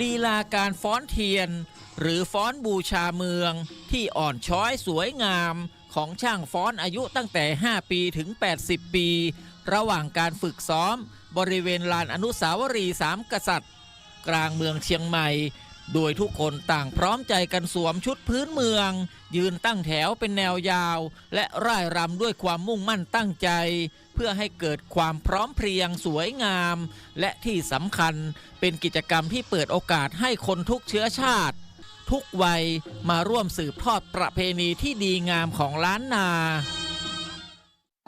ลีลาการฟ้อนเทียน หรือฟ้อนบูชาเมืองที่อ่อนช้อยสวยงามของช่างฟ้อนอายุตั้งแต่ 5 ปีถึง 80 ปี ระหว่างการฝึกซ้อม บริเวณลานอนุสาวรีย์สามกษัตริย์ กลางเมืองเชียงใหม่ โดยทุกคนต่างพร้อมใจกันสวมชุดพื้นเมือง ยืนตั้งแถวเป็นแนวยาว และร่ายรำด้วยความมุ่งมั่นตั้งใจ เพื่อให้เกิดความพร้อมเพรียงสวยงาม และที่สำคัญเป็นกิจกรรมที่เปิดโอกาสให้คนทุกเชื้อชาติ ทุกวัยมาร่วมสืบทอดประเพณีที่ดีงามของล้านนา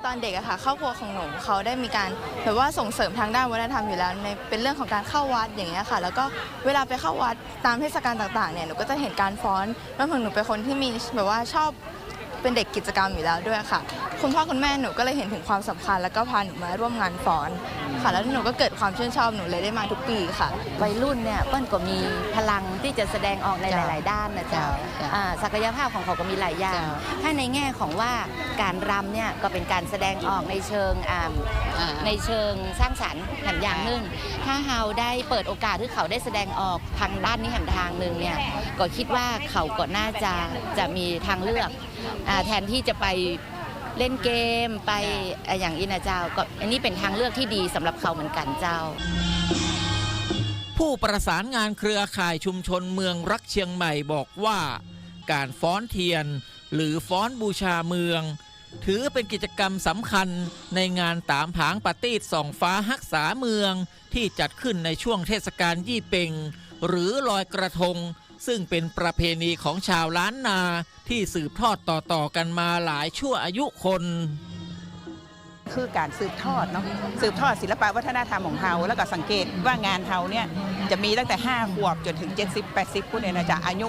ตอนเด็กอะค่ะครอบครัวของหนูเขาได้มีการแบบว่าส่งเสริมทางด้านวัฒนธรรมอยู่แล้วในเป็นเรื่องของการเข้าวัดอย่างเงี้ยค่ะ แล้วก็เวลาไปเข้าวัดตามเทศกาลต่างๆเนี่ยหนูก็จะเห็นการฟ้อนแล้วหนูเป็นคนที่มีแบบว่าชอบ เป็นเด็กกิจกรรมอยู่แล้วด้วยค่ะ คุณพ่อคุณแม่หนูก็เลยเห็นถึงความสำคัญ แล้วก็พาหนูมาร่วมงานฟ้อนค่ะ แล้วหนูก็เกิดความชื่นชอบหนูเลยได้มาทุกปีค่ะ วัยรุ่นเนี่ยเปิ้ลก็มีพลังที่จะแสดงออกในหเจ้าลาย ๆ ด้านนะเจ้าเจ้าอ่าศักยภาพของเขาก็มีหลายอย่างเจ้าถ้าในแง่ของว่าการรำเนี่ยก็เป็นการแสดงออกในเชิงอ่าอ่าในเชิงสร้างสรรค์หันอย่างหนึ่งถ้าเราได้เปิดโอกาสที่เขาได้แสดงออกทางด้านนี้หันทางหนึ่งเนี่ยก็คิดว่าเขาก็น่าจะจะมีทางเลือก อาแทนที่จะไปเล่นเกมไปอ่าอย่างอินาเจ้าก็อันนี้เป็นทางเลือกที่ดีสำหรับเขาเหมือนกันเจ้า ผู้ประสานงานเครือข่ายชุมชนเมืองรักเชียงใหม่บอกว่า การฟ้อนเทียน หรือฟ้อนบูชาเมือง ถือเป็นกิจกรรมสำคัญในงานตามผางปาตีดส่องฟ้าฮักษาเมืองที่จัดขึ้นในช่วงเทศกาลยี่เปงหรือลอยกระทง ซึ่งเป็นประเพณีของชาวล้านนาที่สืบทอดต่อๆกันมาหลายชั่วอายุคน คือการสืบทอดเนาะสืบทอดศิลปะวัฒนธรรมของเฮาแล้วก็สังเกตว่างานเฮาเนี่ยจะมีตั้งแต่ 5 ขวบจนถึง 70 80ผู้เนี่ยนะจ๊ะอายุ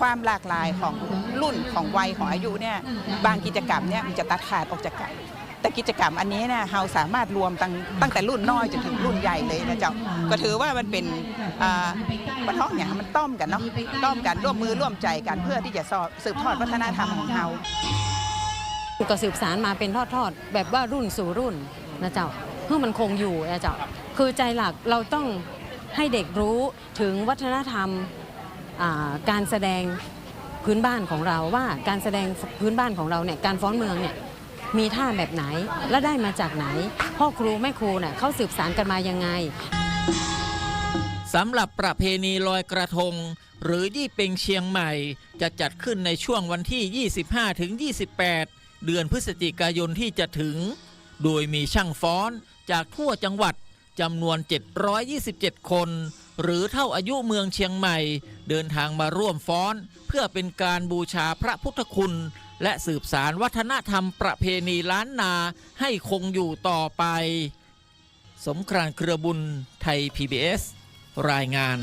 ความหลากหลายของรุ่นของวัยของอายุเนี่ยบางกิจกรรมเนี่ยมันจะตัดขาดออกจากกัน แต่กิจกรรมอันนี้เนี่ยเฮาสามารถรวมตั้งตั้งแต่รุ่นน้อยจนถึงรุ่นใหญ่เลยนะเจ้าก็ถือว่ามันเป็นอ่าวันท้องเนี่ยมันต้อมกันเนาะต้อมกันร่วมมือร่วมใจกันเพื่อที่จะสอบสืบทอดวัฒนธรรมของเฮาก็สืบสารมาเป็นทอดๆแบบว่ารุ่นสู่รุ่นนะเจ้าเพื่อมันคงอยู่นะเจ้าคือใจหลักเราต้องให้เด็กรู้ถึงวัฒนธรรมการแสดงพื้นบ้านของเราว่าการแสดงพื้นบ้านของเราเนี่ยการฟ้อนเมืองเนี่ย มีท่าแบบไหนและได้มาจากไหน พ่อครูแม่ครูเน่ะเขาสืบสารกันมายังไงสำหรับประเพณีลอยกระทง หรือยี่เป็งเชียงใหม่ จะจัดขึ้นในช่วงวันที่ 25ถึง28 เดือนพฤศจิกายนที่จะถึง โดยมีช่างฟ้อนจากทั่วจังหวัดจำนวน 727 คน หรือเท่าอายุเมืองเชียงใหม่ เดินทางมาร่วมฟ้อน เพื่อเป็นการบูชาพระพุทธคุณ และสืบสารวัฒนธรรมประเพณีล้านนาให้คงอยู่ต่อไป สมครานเครือบุญไทย PBS รายงาน